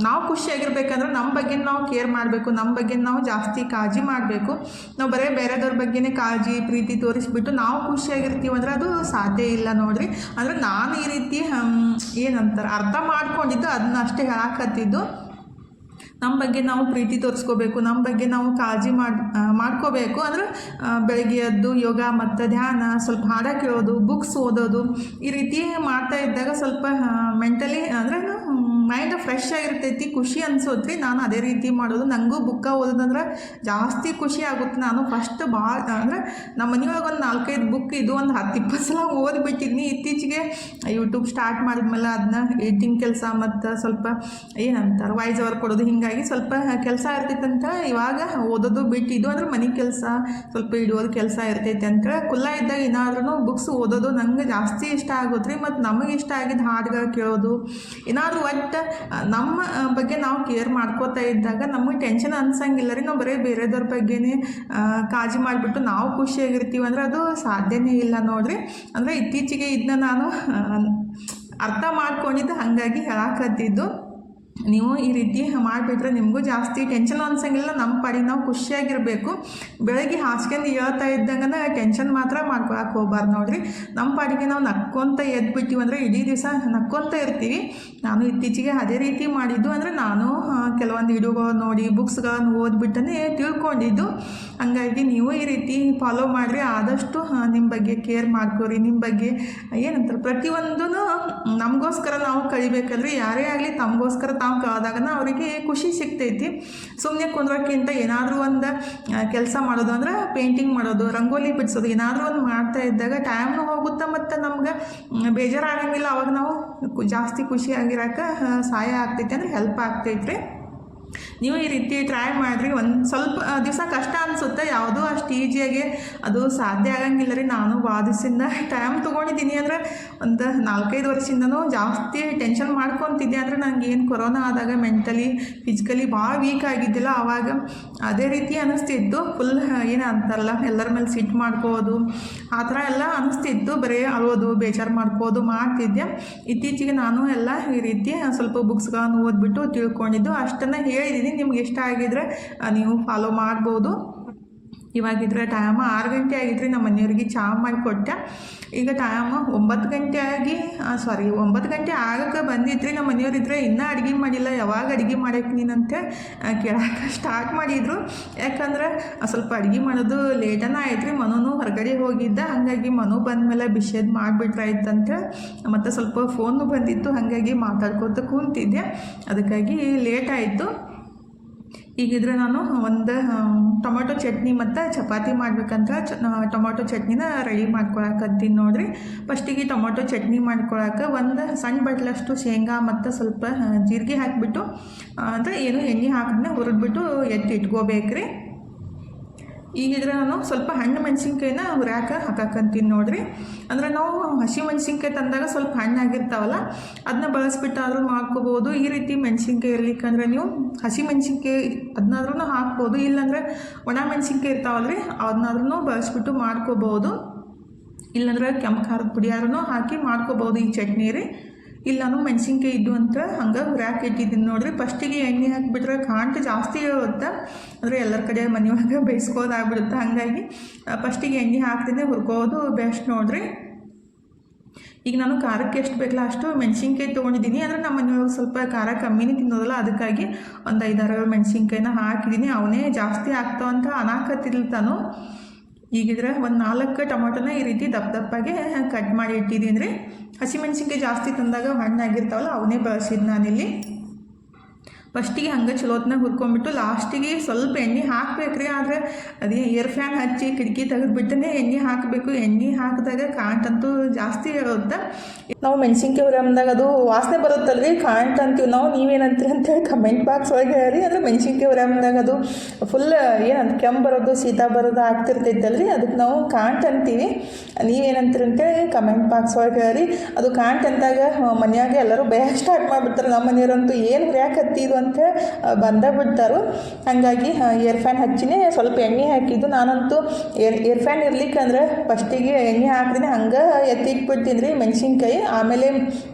ನಾವು ಖುಷಿಯಾಗಿರ್ಬೇಕಂದ್ರೆ ನಮ್ಮ ಬಗ್ಗೆ ನಾವು ಕೇರ್ ಮಾಡಬೇಕು ನಮ್ಮ ಬಗ್ಗೆ ನಾವು ಜಾಸ್ತಿ ಕಾಳಜಿ ಮಾಡಬೇಕು. ನಾವು ಬರೀ ಬೇರೆದವ್ರ ಬಗ್ಗೆನೇ ಕಾಳಜಿ, ಪ್ರೀತಿ ತೋರಿಸ್ಬಿಟ್ಟು ನಾವು ಖುಷಿಯಾಗಿರ್ತೀವಿ ಅಂದರೆ ಅದು ಸಾಧ್ಯ ಇಲ್ಲ ನೋಡ್ರಿ. ಅಂದರೆ ನಾನು ಈ ರೀತಿ ಏನಂತಾರೆ, ಅರ್ಥ ಮಾಡ್ಕೊಂಡಿದ್ದು ಅದನ್ನ ಅಷ್ಟೇ ಹೇಳಕ್ಕತ್ತಿದ್ದು ನಮ್ಮ ಬಗ್ಗೆ ನಾವು ಪ್ರೀತಿ ತೋರಿಸ್ಕೋಬೇಕು ನಮ್ಮ ಬಗ್ಗೆ ನಾವು ಕಾಳಜಿ ಮಾಡಿ ಮಾಡ್ಕೋಬೇಕು. ಅಂದ್ರೆ ಬೆಳಗ್ಗೆ ಎದ್ದು ಯೋಗ ಮತ್ತು ಧ್ಯಾನ, ಸ್ವಲ್ಪ ಹಾಡ ಕೇಳೋದು ಬುಕ್ಸ್ ಓದೋದು, ಈ ರೀತಿ ಮಾಡ್ತಾ ಇದ್ದಾಗ ಸ್ವಲ್ಪ ಮೆಂಟಲಿ ಅಂದ್ರೆ ಮೈಂಡ್ ಫ್ರೆಶ್ ಆಗಿರ್ತೈತಿ, ಖುಷಿ ಅನಿಸುತ್ತೆ ನಾನು ಅದೇ ರೀತಿ ಮಾಡೋದು. ನನಗೂ ಬುಕ್ಕ ಓದೋದಂದ್ರೆ ಜಾಸ್ತಿ ಖುಷಿ ಆಗುತ್ತೆ. ನಾನು ಫಸ್ಟ್ ಭಾಳ ಅಂದ್ರೆ ನಮ್ಮ ಮನೆಯೊಳಗೆ ಒಂದು ನಾಲ್ಕೈದು ಬುಕ್ ಇದು ಒಂದು ಹತ್ತು ಇಪ್ಪತ್ತು ಸಲ ಓದ್ಬಿಟ್ಟಿದ್ನಿ. ಇತ್ತೀಚೆಗೆ ಯೂಟ್ಯೂಬ್ ಸ್ಟಾರ್ಟ್ ಮಾಡಿದ್ಮೇಲೆ ಅದನ್ನ ಎಡಿಟಿಂಗ್ ಕೆಲಸ ಮತ್ತು ಸ್ವಲ್ಪ ಏನಂತಾರೆ ವಾಯ್ಸ್ ಅವರ್ ಕೊಡೋದು. ಹಿಂಗಾಗಿ ಸ್ವಲ್ಪ ಕೆಲಸ ಇರ್ತೈತಂತ ಇವಾಗ ಓದೋದು ಬಿಟ್ಟಿದ್ದು ಅಂದ್ರೆ ಮನೆ ಕೆಲಸ, ಸ್ವಲ್ಪ ಇಡೋದು ಕೆಲಸ ಇರ್ತೈತೆ ಅಂತ ಕುಲ್ಲ ಇದ್ದಾಗ ಏನಾದ್ರೂ ಬುಕ್ಸ್ ಓದೋದು ನಂಗೆ ಜಾಸ್ತಿ ಇಷ್ಟ ಆಗುತ್ತೆ ರೀ ಮತ್ತು ನಮಗೆ ಇಷ್ಟ ಆಗಿದ್ದ ಹಾಡುಗಳು ಕೇಳೋದು. ಏನಾದರೂ ಒಟ್ಟು ನಮ್ಮ ಬಗ್ಗೆ ನಾವು ಕೇರ್ ಮಾಡ್ಕೋತಾ ಇದ್ದಾಗ ನಮಗೆ ಟೆನ್ಷನ್ ಅನ್ಸಂಗಿಲ್ಲ ರೀ. ನಾವು ಬರೀ ಬೇರೆದವ್ರ ಬಗ್ಗೆನೇ ಕಾಜಿ ಮಾಡಿಬಿಟ್ಟು ನಾವು ಖುಷಿಯಾಗಿರ್ತೀವಿ ಅಂದ್ರೆ ಅದು ಸಾಧ್ಯನೇ ಇಲ್ಲ ನೋಡ್ರಿ. ಅಂದರೆ ಇತ್ತೀಚೆಗೆ ಇದನ್ನ ನಾನು ಅರ್ಥ ಮಾಡ್ಕೊಂಡಿದ್ದು ಹಾಗಾಗಿ ಹೇಳಾಕತ್ತಿದ್ದು. ನೀವು ಈ ರೀತಿ ಮಾಡಿಬಿಟ್ರೆ ನಿಮಗೂ ಜಾಸ್ತಿ ಟೆನ್ಷನ್ ಅನ್ಸಂಗಿಲ್ಲ ನಮ್ಮ ಪಾಡಿಗೆ ನಾವು ಖುಷಿಯಾಗಿರಬೇಕು. ಬೆಳಗ್ಗೆ ಹಾಸ್ಕೊಂಡು ಹೇಳ್ತಾ ಇದ್ದಂಗೆ ಟೆನ್ಷನ್ ಮಾತ್ರ ಮಾಡ್ಕೊಳಕ್ಕೆ ಹೋಗ್ಬಾರ್ದು ನೋಡ್ರಿ. ನಮ್ಮ ಪಾಡಿಗೆ ನಾವು ನಕ್ಕೊಂತ ಎದ್ಬಿಟ್ಟಿವಿ ಅಂದರೆ ಇಡೀ ದಿವಸ ನಕ್ಕೊಂತ ಇರ್ತೀವಿ. ನಾನು ಇತ್ತೀಚೆಗೆ ಅದೇ ರೀತಿ ಮಾಡಿದ್ದು ಅಂದರೆ ನಾನು ಕೆಲವೊಂದು ವಿಡಿಯೋಗಳು ನೋಡಿ ಬುಕ್ಸ್ಗಳನ್ನು ಓದ್ಬಿಟ್ಟನೇ ತಿಳ್ಕೊಂಡಿದ್ದು. ಹಂಗಾಗಿ ನೀವು ಈ ರೀತಿ ಫಾಲೋ ಮಾಡಿರಿ. ಆದಷ್ಟು ನಿಮ್ಮ ಬಗ್ಗೆ ಕೇರ್ ಮಾಡ್ಕೋರಿ. ನಿಮ್ಮ ಬಗ್ಗೆ, ಏನಂತಾರೆ ಪ್ರತಿಯೊಂದೂ ನಮಗೋಸ್ಕರ ನಾವು ಕಳಿಬೇಕಲ್ರಿ. ಯಾರೇ ಆಗಲಿ ತಮಗೋಸ್ಕರ ತಾವು ಕಳೆದಾಗ ಅವರಿಗೆ ಖುಷಿ ಸಿಗ್ತೈತಿ. ಸುಮ್ಮನೆ ಕುಂದ್ರೋಕ್ಕಿಂತ ಏನಾದರೂ ಒಂದು ಕೆಲಸ ಮಾಡೋದು ಅಂದ್ರೆ ಪೇಂಟಿಂಗ್ ಮಾಡೋದು, ರಂಗೋಲಿ ಬಿಡಿಸೋದು, ಏನಾದರೂ ಒಂದು ಮಾಡ್ತಾ ಇದ್ದಾಗ ಟೈಮ್ನು ಹೋಗುತ್ತೆ ಮತ್ತು ನಮ್ಗೆ ಬೇಜಾರಾಗಂಗಿಲ್ಲ. ಅವಾಗ ನಾವು ಜಾಸ್ತಿ ಖುಷಿಯಾಗಿರೋಕೆ ಸಹಾಯ ಆಗ್ತೈತಿ ಅಂದ್ರೆ ಹೆಲ್ಪ್ ಆಗ್ತೈತ್ರಿ. ನೀವು ಈ ರೀತಿ ಟ್ರೈ ಮಾಡಿರಿ ಒಂದು ಸ್ವಲ್ಪ ದಿವಸ ಕಷ್ಟ ಅನಿಸುತ್ತೆ. ಯಾವುದೂ ಅಷ್ಟು ಈಜಿಯಾಗಿ ಅದು ಸಾಧ್ಯ ಆಗಂಗಿಲ್ಲ ರೀ. ನಾನು ಬಾಧಿಸಿಂದ ಟೈಮ್ ತೊಗೊಂಡಿದ್ದೀನಿ ಅಂದರೆ ಒಂದು ನಾಲ್ಕೈದು ವರ್ಷದಿಂದನೂ ಜಾಸ್ತಿ ಟೆನ್ಷನ್ ಮಾಡ್ಕೊತಿದ್ದೆ ಅಂದರೆ ನನಗೆ ಏನು ಕೊರೋನಾ ಆದಾಗ ಮೆಂಟಲಿ ಫಿಸಿಕಲಿ ಭಾಳ ವೀಕ್ ಆಗಿದ್ದಿಲ್ಲ. ಆವಾಗ ಅದೇ ರೀತಿ ಅನ್ನಿಸ್ತಿತ್ತು ಫುಲ್ ಏನು ಅಂತಾರಲ್ಲ, ಎಲ್ಲರ ಮೇಲೆ ಸಿಟ್ಟು ಮಾಡ್ಕೋದು, ಆ ಥರ ಎಲ್ಲ ಅನ್ನಿಸ್ತಿತ್ತು ಬರೀ ಅಳೋದು ಬೇಜಾರು ಮಾಡ್ಕೋದು ಮಾಡ್ತಿದ್ದೆ. ಇತ್ತೀಚೆಗೆ ನಾನು ಎಲ್ಲ ಈ ರೀತಿ ಸ್ವಲ್ಪ ಬುಕ್ಸ್ಗಳನ್ನು ಓದ್ಬಿಟ್ಟು ತಿಳ್ಕೊಂಡಿದ್ದು. ಅಷ್ಟನ್ನು ಹೇಳಿದ್ದೀನಿ ನಿಮ್ಗೆ ಇಷ್ಟ ಆಗಿದ್ರೆ ನೀವು ಫಾಲೋ ಮಾಡ್ಬೋದು. ಇವಾಗಿದ್ರೆ ಟೈಮ್ ಆರು ಗಂಟೆ ಆಗಿದ್ರಿ ನಮ್ಮ ಮನೆಯವ್ರಿಗೆ ಚಹಾ ಮಾಡಿಕೊಟ್ಟೆ. ಈಗ ಟೈಮ್ ಒಂಬತ್ತು ಗಂಟೆ ಆಗಿ ಸಾರಿ ಒಂಬತ್ತು ಗಂಟೆ ಆಗಕ್ಕೆ ಬಂದಿದ್ರಿ ನಮ್ಮ ಮನೆಯವರಿದ್ರೆ ಇನ್ನೂ ಅಡುಗೆ ಮಾಡಿಲ್ಲ. ಯಾವಾಗ ಅಡುಗೆ ಮಾಡಕ್ಕೆ ನೀನಂತೆ ಕೇಳಕ್ಕೆ ಸ್ಟಾರ್ಟ್ ಮಾಡಿದರು. ಯಾಕಂದ್ರೆ ಸ್ವಲ್ಪ ಅಡುಗೆ ಮಾಡೋದು ಲೇಟನ ಆಯ್ತು ರೀ ಮನೂ ಹೊರಗಡೆ ಹೋಗಿದ್ದ. ಹಾಗಾಗಿ ಮನು ಬಂದಮೇಲೆ ಬಿಸಿದು ಮಾಡಿಬಿಟ್ರಾಯ್ತಂತೆ ಮತ್ತು ಸ್ವಲ್ಪ ಫೋನು ಬಂದಿತ್ತು. ಹಾಗಾಗಿ ಮಾತಾಡ್ಕೊತ ಕೂತಿದ್ದೆ. ಅದಕ್ಕಾಗಿ ಲೇಟ್ ಆಯಿತು. ಈಗಿದ್ರೆ ನಾನು ಒಂದು ಟೊಮೊಟೊ ಚಟ್ನಿ ಮತ್ತು ಚಪಾತಿ ಮಾಡ್ಬೇಕಂತ ಚ ಟೊಮೊಟೊ ಚಟ್ನಿನ ರೆಡಿ ಮಾಡ್ಕೊಳಕತ್ತೀನಿ ನೋಡಿರಿ. ಫಸ್ಟಿಗೆ ಟೊಮೊಟೊ ಚಟ್ನಿ ಮಾಡ್ಕೊಳಕ್ಕೆ ಒಂದು ಸಣ್ಣ ಬಟ್ಲಷ್ಟು ಶೇಂಗಾ ಮತ್ತು ಸ್ವಲ್ಪ ಜೀರಿಗೆ ಹಾಕಿಬಿಟ್ಟು ಅಂದರೆ ಏನು ಎಣ್ಣೆ ಹಾಕಿದ್ನ ಹುರಿದ್ಬಿಟ್ಟು ಎತ್ತಿ ಇಟ್ಕೋಬೇಕ್ರಿ. ಈಗಿದ್ರೆ ನಾನು ಸ್ವಲ್ಪ ಹಣ್ಣು ಮೆಣಸಿನ್ಕಾಯಿನ ರ್ಯಾಕ ಹಾಕಾಕಂತೀನಿ ನೋಡ್ರಿ. ಅಂದ್ರೆ ನಾವು ಹಸಿ ಮೆಣಸಿನ್ಕಾಯಿ ತಂದಾಗ ಸ್ವಲ್ಪ ಹಣ್ಣಾಗಿರ್ತಾವಲ್ಲ ಅದನ್ನ ಬಳಸ್ಬಿಟ್ಟಾದ್ರೂ ಮಾಡ್ಕೋಬೋದು ಈ ರೀತಿ ಮೆಣಸಿನ್ಕಾಯಿ ಇರ್ಲಿಕ್ಕಂದ್ರೆ ನೀವು ಹಸಿ ಮೆಣಸಿನ್ಕಾಯಿ ಅದನ್ನಾದ್ರೂ ಹಾಕ್ಬೋದು. ಇಲ್ಲಾಂದ್ರೆ ಒಣ ಮೆಣಸಿನ್ಕಾಯಿ ಇರ್ತಾವಲ್ರಿ ಅದನ್ನಾದ್ರೂ ಬಳಸ್ಬಿಟ್ಟು ಮಾಡ್ಕೋಬೋದು. ಇಲ್ಲಾಂದ್ರೆ ಕೆಂಪು ಖಾರದ ಪುಡಿಯಾದ್ರೂ ಹಾಕಿ ಮಾಡ್ಕೋಬೋದು ಈ ಚಟ್ನಿ ರೀ ಇಲ್ಲ, ನಾನು ಮೆಣಸಿನ್ಕಾಯಿ ಇದ್ದು ಅಂತ ಹಂಗೆ ರ್ಯಾಕ್ ಇಟ್ಟಿದ್ದೀನಿ ನೋಡ್ರಿ. ಫಸ್ಟಿಗೆ ಎಣ್ಣೆ ಹಾಕಿಬಿಟ್ರೆ ಕಾಂಟ ಜಾಸ್ತಿ ಇರುತ್ತೆ. ಅಂದರೆ ಎಲ್ಲರ ಕಡೆ ಮನೆಯೊಳಗೆ ಬೇಯಿಸ್ಕೋದಾಗ್ಬಿಡುತ್ತೆ ಹಾಗಾಗಿ ಫಸ್ಟಿಗೆ ಎಣ್ಣೆ ಹಾಕ್ತೀನಿ, ಹುರ್ಕೋದು ಬೆಸ್ಟ್ ನೋಡ್ರಿ. ಈಗ ನಾನು ಖಾರಕ್ಕೆ ಎಷ್ಟು ಬೇಕಲ್ಲ ಅಷ್ಟು ಮೆಣಸಿನ್ಕಾಯಿ ತೊಗೊಂಡಿದ್ದೀನಿ. ಅಂದರೆ ನಮ್ಮ ಮನೆಯೊಳಗೆ ಸ್ವಲ್ಪ ಖಾರ ಕಮ್ಮಿನೇ ತಿನ್ನೋದಲ್ಲ, ಅದಕ್ಕಾಗಿ ಒಂದು ಐದಾರು ಮೆಣಸಿನ್ಕಾಯಿನ ಹಾಕಿದ್ದೀನಿ. ಅವನೇ ಜಾಸ್ತಿ ಹಾಕ್ತಾವಂತ ಅನಾಕತ್ತಿಲ್ಲ ತಾನು. ಈಗಿದ್ರೆ ಒಂದು ನಾಲ್ಕು ಟೊಮೊಟೊನ ಈ ರೀತಿ ದಪ್ಪ ದಪ್ಪಾಗೆ ಕಟ್ ಮಾಡಿ ಇಟ್ಟಿದ್ದೀನಿ. ರೀ ಹಸಿಮೆಣ್ಸಿನ್ಕಾಯಿ ಜಾಸ್ತಿ ತಂದಾಗ ಹಣ್ಣಾಗಿರ್ತಾವಲ್ಲ, ಅವನ್ನೇ ಬಳಸಿದ್ದು ನಾನಿಲ್ಲಿ. ಫಸ್ಟಿಗೆ ಹಂಗೆ ಚಲೋತ್ನ ಹುರ್ಕೊಂಡ್ಬಿಟ್ಟು ಲಾಸ್ಟಿಗೆ ಸ್ವಲ್ಪ ಎಣ್ಣೆ ಹಾಕ್ಬೇಕ್ರಿ. ಆದರೆ ಅದೇ ಏರ್ ಫ್ಯಾನ್ ಹಚ್ಚಿ ಕಿಟಕಿ ತೆಗೆದ್ಬಿಟ್ಟನೆ ಎಣ್ಣೆ ಹಾಕಬೇಕು. ಎಣ್ಣೆ ಹಾಕಿದಾಗ ಕಾಂಟಂತೂ ಜಾಸ್ತಿ ಇರುತ್ತೆ. ನಾವು ಮೆಣಸಿನ್ಕಾಯಿ ಹುರಿಯಮ್ದಾಗ ಅದು ವಾಸನೆ ಬರುತ್ತಲ್ರಿ? ಕಾಂಟ್ ಅಂತೀವಿ ನಾವು, ನೀವೇನಂತೀರಿ ಅಂತೇಳಿ ಕಮೆಂಟ್ ಬಾಕ್ಸ್ ಒಳಗೆ ಹೇಳಿ. ಅಂದರೆ ಮೆಣಸಿನ್ಕಾಯಿ ಹುರಿಯಮ್ದಾಗ ಅದು ಫುಲ್ ಏನಂತ ಕೆಂಪು ಬರೋದು, ಶೀತ ಬರೋದು ಆಗ್ತಿರ್ತೈತಲ್ರಿ? ಅದಕ್ಕೆ ನಾವು ಕಾಂಟ್ ಅಂತೀವಿ. ನೀವೇನಂತೀರಿ ಅಂತೇಳಿ ಕಮೆಂಟ್ ಬಾಕ್ಸ್ ಒಳಗೆ ಹೇಳಿ. ಅದು ಕಾಂಟ್ ಅಂದಾಗ ಮನ್ಯಾಗೆ ಎಲ್ಲರೂ ಬೇಯಕ್ಕೆ ಸ್ಟಾರ್ಟ್ ಮಾಡಿಬಿಡ್ತಾರೆ. ನಮ್ಮ ಮನೆಯವರಂತೂ ಏನು ಹುರಿಯಾಕತ್ತಿದು ಅಂತ ಬಂದೇ ಬಿಡ್ತಾರು. ಹಾಗಾಗಿ ಏರ್ ಫ್ಯಾನ್ ಹಚ್ಚಿನೇ. ಸ್ವಲ್ಪ ಎಣ್ಣೆ ಹಾಕಿದ್ದು. ನಾನಂತೂ ಏರ್ ಏರ್ ಫ್ಯಾನ್ ಇರ್ಲಿಕ್ಕಂದ್ರೆ ಫಸ್ಟಿಗೆ ಎಣ್ಣೆ ಹಾಕ್ತೀನಿ. ಹಂಗೆ ಎತ್ತಿಟ್ಬಿಡ್ತೀನಿ ರೀ ಮೆಣಸಿನ್ಕಾಯಿ. ಆಮೇಲೆ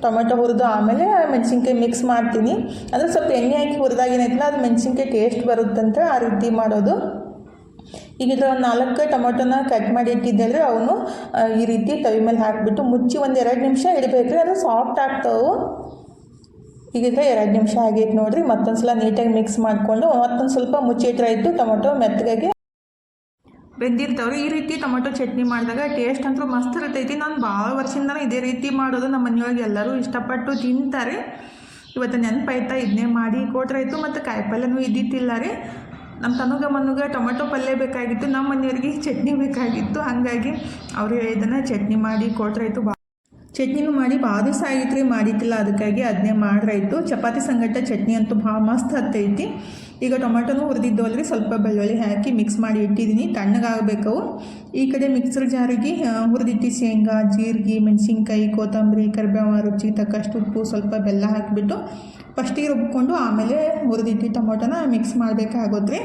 ಟೊಮೆಟೊ ಹುರಿದು ಆಮೇಲೆ ಮೆಣಸಿನ್ಕಾಯಿ ಮಿಕ್ಸ್ ಮಾಡ್ತೀನಿ. ಅಂದರೆ ಸ್ವಲ್ಪ ಎಣ್ಣೆ ಹಾಕಿ ಹುರಿದಾಗ ಏನೈತಲ್ಲ ಅದು ಮೆಣಸಿನ್ಕಾಯಿ ಟೇಸ್ಟ್ ಬರುತ್ತಂತ ಆ ರೀತಿ ಮಾಡೋದು. ಈಗ ಇದು ಒಂದು ನಾಲ್ಕು ಟೊಮೊಟೊನ ಕಟ್ ಮಾಡಿ ಇಟ್ಟಿದ್ದೆ ಅವನು ಈ ರೀತಿ ತವಿ ಮೇಲೆ ಹಾಕಿಬಿಟ್ಟು ಮುಚ್ಚಿ ಒಂದು ಎರಡು ನಿಮಿಷ ಇಡಬೇಕ್ರಿ. ಅದು ಸಾಫ್ಟ್ ಆಗ್ತಾವೆ. ಈಗಿದ್ರೆ ಎರಡು ನಿಮಿಷ ಆಗೈತೆ ನೋಡ್ರಿ ಮತ್ತೊಂದು ಸಲ ನೀಟಾಗಿ ಮಿಕ್ಸ್ ಮಾಡಿಕೊಂಡು ಮತ್ತೊಂದು ಸ್ವಲ್ಪ ಮುಚ್ಚಿಟ್ರಾಯ್ತು ಟೊಮೊಟೊ ಮೆತ್ತಗಾಗಿ ಬೆಂದಿರ್ತಾವ್ರಿ. ಈ ರೀತಿ ಟೊಮೊಟೊ ಚಟ್ನಿ ಮಾಡಿದಾಗ ಟೇಸ್ಟ್ ಅಂತೂ ಮಸ್ತ್ ಇರ್ತೈತಿ. ನಾನು ಭಾಳ ವರ್ಷದಿಂದ ಇದೇ ರೀತಿ ಮಾಡೋದು ನಮ್ಮ ಮನೆಯೊಳಗೆ ಎಲ್ಲರೂ ಇಷ್ಟಪಟ್ಟು ತಿಂತಾರೆ. ಇವತ್ತು ನೆನಪಾಯ್ತಾ, ಇದನ್ನೇ ಮಾಡಿ ಕೊಟ್ರಾಯ್ತು ಮತ್ತು ಕಾಯಿಪಲ್ಯನೂ ಇದ್ದಿತ್ತಿಲ್ಲ ರೀ. ನಮ್ಮ ತನುಗ ಮನುಗ ಟೊಮೆಟೊ ಪಲ್ಯ ಬೇಕಾಗಿತ್ತು ನಮ್ಮ ಮನೆಯವ್ರಿಗೆ ಚಟ್ನಿ ಬೇಕಾಗಿತ್ತು. ಹಾಗಾಗಿ ಅವ್ರು ಹೇಳಿದನ್ನು ಚಟ್ನಿ ಮಾಡಿ ಕೊಟ್ರಾಯ್ತು ಚಟ್ನಿನೂ ಮಾಡಿ ಭಾಳ ದಿವಸ ಆಗಿತ್ತು ರೀ ಮಾಡಿದ್ದಿಲ್ಲ, ಅದಕ್ಕಾಗಿ ಅದನ್ನೇ ಮಾಡ್ರಾಯ್ತು. ಚಪಾತಿ ಸಂಗಟ ಚಟ್ನಿ ಅಂತೂ ಭಾಳ ಮಸ್ತ್ ಹತ್ತೈತಿ. ಈಗ ಟೊಮೆಟೊನೂ ಹುರಿದಿದ್ದು ಅಲ್ರಿ ಸ್ವಲ್ಪ ಬೆಳ್ಳುಳ್ಳಿ ಹಾಕಿ ಮಿಕ್ಸ್ ಮಾಡಿ ಇಟ್ಟಿದ್ದೀನಿ ತಣ್ಣಗಾಗಬೇಕು ಈ ಕಡೆ ಮಿಕ್ಸರ್ ಜಾರಿಗೆ ಹುರಿದಿಟ್ಟು ಶೇಂಗಾ, ಜೀರಿಗೆ, ಮೆಣಸಿನ್ಕಾಯಿ, ಕೊತ್ತಂಬರಿ ಕರಿಬೇವು ರುಚಿ, ತಕ್ಕಷ್ಟು ಉಪ್ಪು, ಸ್ವಲ್ಪ ಬೆಲ್ಲ ಹಾಕಿಬಿಟ್ಟು ಫಸ್ಟಿಗೆ ರುಬ್ಕೊಂಡು ಆಮೇಲೆ ಹುರಿದಿಟ್ಟು ಟೊಮೊಟೊನ ಮಿಕ್ಸ್ ಮಾಡಬೇಕಾಗುತ್ತೆ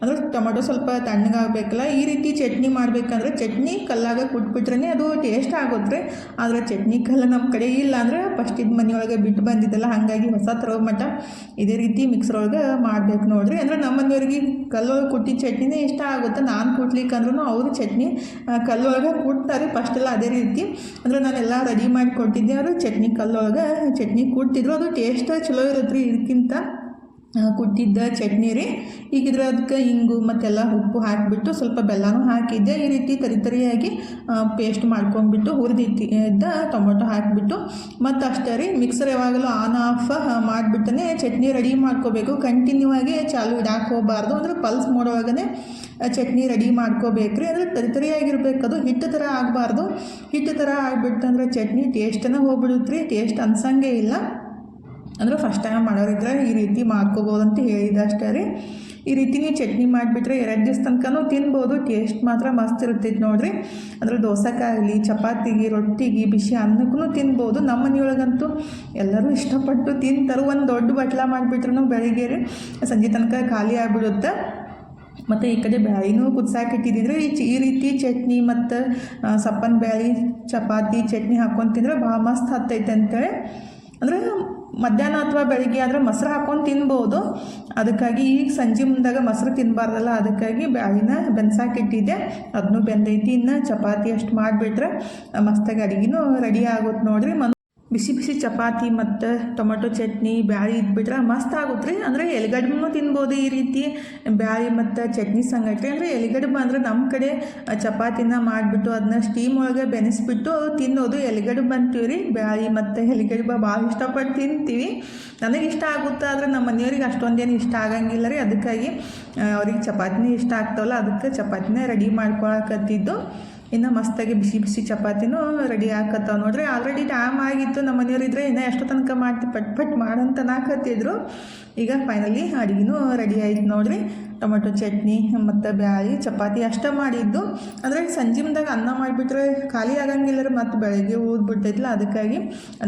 ಅಂದ್ರೆ ಟೊಮೊಟೊ ಸ್ವಲ್ಪ ತಣ್ಣಗಾಗಬೇಕಲ್ಲ ಈ ರೀತಿ ಚಟ್ನಿ ಮಾಡಬೇಕಂದ್ರೆ ಚಟ್ನಿ ಕಲ್ಲಾಗ ಕುಟ್ಬಿಟ್ರೆ ಅದು ಟೇಸ್ಟ್ ಆಗುತ್ತೆ ಆದರೆ ಚಟ್ನಿ ಕಲ್ಲ ನಮ್ಮ ಕಡೆ ಇಲ್ಲ ಅಂದರೆ ಫಸ್ಟ್ ಇದು ಮನೆಯೊಳಗೆ ಬಿಟ್ಟು ಬಂದಿದ್ದಲ್ಲ, ಹಾಗಾಗಿ ಹೊಸ ತರೋ ಮಟ್ಟ ಇದೇ ರೀತಿ ಮಿಕ್ಸರ್ ಒಳಗೆ ಮಾಡಬೇಕು ನೋಡ್ರಿ. ಅಂದರೆ ನಮ್ಮ ಮನೆಯವ್ರಿಗೆ ಕಲ್ಲೊಳಗೆ ಕುಟ್ಟಿದ ಚಟ್ನಿನೇ ಇಷ್ಟ ಆಗುತ್ತೆ. ನಾನು ಕುಟ್ಲಿಕ್ಕಂದ್ರೂ ಅವರು ಚಟ್ನಿ ಕಲ್ಲೊಳಗೆ ಕುಟ್ತಾರೆ ಫಸ್ಟೆಲ್ಲ ಅದೇ ರೀತಿ. ಅಂದರೆ ನಾನೆಲ್ಲ ರೆಡಿ ಮಾಡಿ ಕೊಟ್ಟಿದ್ದೆ. ಅವರು ಚಟ್ನಿ ಕಲ್ಲೊಳಗೆ, ಚಟ್ನಿ ಕುಟ್ತಿದ್ರು, ಅದು ಟೇಸ್ಟ್ ಚಲೋ ಇರುತ್ತೆ ರೀ ಇದಕ್ಕಿಂತ ಕುಟ್ಟಿದ್ದ ಚಟ್ನಿ ರೀ. ಈಗಿದ್ರೆ ಅದಕ್ಕೆ ಹಿಂಗು ಮತ್ತೆಲ್ಲ ಉಪ್ಪು ಹಾಕಿಬಿಟ್ಟು ಸ್ವಲ್ಪ ಬೆಲ್ಲನೂ ಹಾಕಿದ್ದೆ. ಈ ರೀತಿ ತರಿ ತರಿಯಾಗಿ ಪೇಸ್ಟ್ ಮಾಡ್ಕೊಂಡ್ಬಿಟ್ಟು ಹುರಿದಿಟ್ಟಿದ್ದ ಟೊಮೊಟೊ ಹಾಕಿಬಿಟ್ಟು. ಮತ್ತು ಅಷ್ಟೇ ರೀ ಮಿಕ್ಸರ್ ಯಾವಾಗಲೂ ಆನ್ ಆಫ್ ಮಾಡಿಬಿಟ್ಟನೆ ಚಟ್ನಿ ರೆಡಿ ಮಾಡ್ಕೋಬೇಕು. ಕಂಟಿನ್ಯೂ ಆಗಿ ಚಾಲು ಇಡಾಕೆ ಹೋಗಬಾರ್ದು. ಅಂದ್ರೆ ಪಲ್ಸ್ ಮಾಡುವಾಗನೇ ಚಟ್ನಿ ರೆಡಿ ಮಾಡ್ಕೋಬೇಕ್ರಿ ಅಂದರೆ ತರಿ ತರಿಯಾಗಿರ್ಬೇಕು. ಅದು ಹಿಟ್ಟು ಥರ ಆಗಬಾರ್ದು. ಹಿಟ್ಟು ಥರ ಆಗ್ಬಿಟ್ಟಂದ್ರೆ ಚಟ್ನಿ ಟೇಸ್ಟನ್ನು ಹೋಗ್ಬಿಡುತ್ತೆ ರೀ. ಟೇಸ್ಟ್ ಅನ್ಸಂಗೆ ಇಲ್ಲ. ಅಂದ್ರೆ ಫಸ್ಟ್ ಟೈಮ್ ಮಾಡೋರಿದ್ರೆ ಈ ರೀತಿ ಮಾಡ್ಕೋಬೋದು ಅಂತ ಹೇಳಿದ ಅಷ್ಟೇ ರೀ. ಈ ರೀತಿ ನೀವು ಚಟ್ನಿ ಮಾಡಿಬಿಟ್ರೆ ಎರಡು ದಿವಸ ತನಕನೂ ತಿನ್ಬೋದು ಟೇಸ್ಟ್ ಮಾತ್ರ ಮಸ್ತ್ ಇರ್ತೈತೆ ನೋಡ್ರಿ. ಅಂದ್ರೆ ದೋಸೆಕಾಗಲಿ, ಚಪಾತಿಗೆ, ರೊಟ್ಟಿಗೆ, ಬಿಸಿ ಅನ್ನಕ್ಕೂ ತಿನ್ಬೋದು. ನಮ್ಮ ಮನೆಯೊಳಗಂತೂ ಎಲ್ಲರೂ ಇಷ್ಟಪಟ್ಟು ತಿಂತಾರೆ. ಒಂದು ದೊಡ್ಡ ಬಟ್ಲ ಮಾಡಿಬಿಟ್ರು ಬೆಳಿಗ್ಗೆ ರೀ ಸಂಜೆ ತನಕ ಖಾಲಿ ಆಗಿಬಿಡುತ್ತೆ. ಮತ್ತು ಈ ಕಡೆ ಬ್ಯಾಳಿನೂ ಕುದ್ಸಾಕೆ ಇಟ್ಟಿದ್ದಿದ್ರೆ ಈ ಈ ರೀತಿ ಚಟ್ನಿ ಮತ್ತು ಸಪ್ಪನ ಬ್ಯಾಳಿ, ಚಪಾತಿ, ಚಟ್ನಿ ಹಾಕ್ಕೊಂಡು ತಿಂದರೆ ಭಾಳ ಮಸ್ತ್ ಹತ್ತೈತೆ ಅಂತೇಳಿ. ಅಂದರೆ ಮಧ್ಯಾಹ್ನ ಅಥವಾ ಬೆಳಿಗ್ಗೆ ಆದ್ರೆ ಮೊಸರು ಹಾಕ್ಕೊಂಡು ತಿನ್ಬೋದು. ಅದಕ್ಕಾಗಿ ಈಗ ಸಂಜೆ ಮುಂದಾಗ ಮೊಸರು ತಿನ್ನಬಾರ್ದಲ್ಲ ಅದಕ್ಕಾಗಿ ಬ್ಯಾಳಿನ ಬೆನ್ಸಾಕಿಟ್ಟಿದ್ದೆ ಅದನ್ನು ಬೆಂದೈತಿ, ಇನ್ನು ಚಪಾತಿ ಅಷ್ಟು ಮಾಡಿಬಿಟ್ರೆ ಮಸ್ತಾಗಿ ಅಡುಗೆನೂ ರೆಡಿ ಆಗುತ್ತೆ ನೋಡಿರಿ. ಮನ್ ಬಿಸಿ ಬಿಸಿ ಚಪಾತಿ ಮತ್ತು ಟೊಮೆಟೊ ಚಟ್ನಿ, ಬ್ಯಾಳಿ ಇದ್ಬಿಟ್ರೆ ಮಸ್ತ್ ಆಗುತ್ತೆ ರೀ. ಅಂದರೆ ಎಲೆಗಡ್ಬೂ ತಿನ್ಬೋದು ಈ ರೀತಿ. ಬ್ಯಾಳಿ ಮತ್ತು ಚಟ್ನಿ ಸಂಗಟ್ರಿ ಅಂದರೆ ಎಲೆಗಡ್ಬು ಅಂದರೆ ನಮ್ಮ ಕಡೆ ಚಪಾತಿನ ಮಾಡಿಬಿಟ್ಟು ಅದನ್ನ ಸ್ಟೀಮ್ ಒಳಗೆ ಬೆನೆಸ್ಬಿಟ್ಟು ತಿನ್ನೋದು ಎಲೆಗಡ್ಬು ಅಂತೀವಿ ರೀ. ಬ್ಯಾಳಿ ಮತ್ತು ಎಲೆಗಡ್ಬು ಭಾಳ ಇಷ್ಟಪಟ್ಟು ತಿಂತೀವಿ. ನನಗೆ ಇಷ್ಟ ಆಗುತ್ತೆ, ಆದರೆ ನಮ್ಮ ಮನೆಯವ್ರಿಗೆ ಅಷ್ಟೊಂದೇನು ಇಷ್ಟ ಆಗಂಗಿಲ್ಲ ರೀ. ಅದಕ್ಕಾಗಿ ಅವ್ರಿಗೆ ಚಪಾತಿನೇ ಇಷ್ಟ ಆಗ್ತಾವಲ್ಲ, ಅದಕ್ಕೆ ಚಪಾತಿನೇ ರೆಡಿ ಮಾಡ್ಕೊಳಕತ್ತಿದ್ದು. ಇನ್ನು ಮಸ್ತಾಗಿ ಬಿಸಿ ಬಿಸಿ ಚಪಾತಿನೂ ರೆಡಿ ಹಾಕತ್ತಾವ ನೋಡ್ರಿ. ಆಲ್ರೆಡಿ ಟೈಮ್ ಆಗಿತ್ತು, ನಮ್ಮ ಮನೆಯವ್ರು ಇದ್ರೆ ಇನ್ನೂ ಎಷ್ಟು ತನಕ ಮಾಡ್ತಿ, ಪಟ್ ಪಟ್ ಮಾಡಂತ ನಾಕತ್ತಿದ್ರು ಈಗ ಫೈನಲಿ ಅಡುಗೆನೂ ರೆಡಿ ಆಯ್ತು ನೋಡ್ರಿ. ಟೊಮೆಟೊ ಚಟ್ನಿ, ಮತ್ತು ಬ್ಯಾಳಿ, ಚಪಾತಿ ಅಷ್ಟೇ ಮಾಡಿದ್ದು. ಅಂದರೆ ಸಂಜೆ ಮುಂದಾಗ ಅನ್ನ ಮಾಡಿಬಿಟ್ರೆ ಖಾಲಿ ಆಗಂಗಿಲ್ಲ ಮತ್ತು ಬೆಳಗ್ಗೆ ಊದ್ಬಿಡ್ತೈತಿಲ್ಲ ಅದಕ್ಕಾಗಿ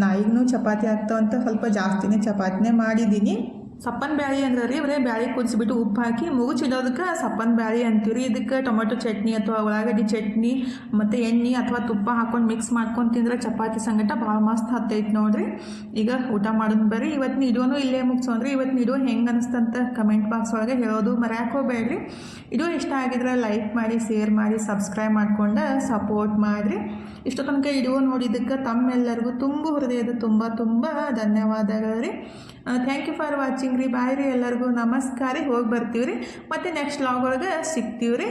ನಾಯಿಗೂ ಚಪಾತಿ ಆಗ್ತಾವಂತ ಸ್ವಲ್ಪ ಜಾಸ್ತಿನೇ ಚಪಾತಿನೇ ಮಾಡಿದ್ದೀನಿ. ಸಪ್ಪನ ಬ್ಯಾಳಿ ಅಂದ್ರೆ ರೀ, ಬರೀ ಬ್ಯಾಳಿ ಕುದಿಸ್ಬಿಟ್ಟು ಉಪ್ಪು ಹಾಕಿ ಮುಗುಚಿಡೋದಕ್ಕೆ ಸಪ್ಪನ್ ಬ್ಯಾಳಿ ಅಂತೀವಿ ಇದಕ್ಕೆ ಟೊಮೆಟೊ ಚಟ್ನಿ ಅಥವಾ ಉಳ್ಳಾಗಡ್ಡಿ ಚಟ್ನಿ ಮತ್ತು ಎಣ್ಣೆ ಅಥವಾ ತುಪ್ಪ ಹಾಕೊಂಡು ಮಿಕ್ಸ್ ಮಾಡ್ಕೊಂಡು ತಿಂದ್ರೆ ಚಪಾತಿ ಸಂಗಟ ಭಾಳ ಮಸ್ತ್ ಹತ್ತೈತೆ ನೋಡ್ರಿ. ಈಗ ಊಟ ಮಾಡೋದು ಬರ್ರಿ. ಇವತ್ತಿನ ಇಡೋನು ಇಲ್ಲೇ ಮುಗಿಸೋನ್ರಿ ಇವತ್ತಿನ ಇಡೋ ಹೆಂಗೆ ಅನಿಸ್ತಂತ ಕಮೆಂಟ್ ಬಾಕ್ಸ್ ಒಳಗೆ ಹೇಳೋದು ಮರ್ಯಾಕೆ ಇಡೋ ಇಷ್ಟ ಆಗಿದ್ರೆ ಲೈಕ್ ಮಾಡಿ ಶೇರ್ ಮಾಡಿ ಸಬ್ಸ್ಕ್ರೈಬ್ ಮಾಡ್ಕೊಂಡು ಸಪೋರ್ಟ್ ಮಾಡಿರಿ. ಇಷ್ಟು ತನಕ ಇಡೋ ನೋಡಿದ್ದಕ್ಕೆ ತಮ್ಮೆಲ್ಲರಿಗೂ ತುಂಬ ಹೃದಯದ ತುಂಬ ತುಂಬ ಧನ್ಯವಾದಗಳು ರೀ. ಥ್ಯಾಂಕ್ ಯು ಫಾರ್ ವಾಚಿಂಗ್ ರೀ. ಬಾಯ್ ರೀ ಎಲ್ಲರಿಗೂ. ನಮಸ್ಕಾರ ರೀ. ಹೋಗಿ ಬರ್ತೀವಿ ರೀ. ಮತ್ತು ನೆಕ್ಸ್ಟ್ ಲಾಗ್ ಒಳಗೆ ಸಿಗ್ತೀವಿ ರೀ.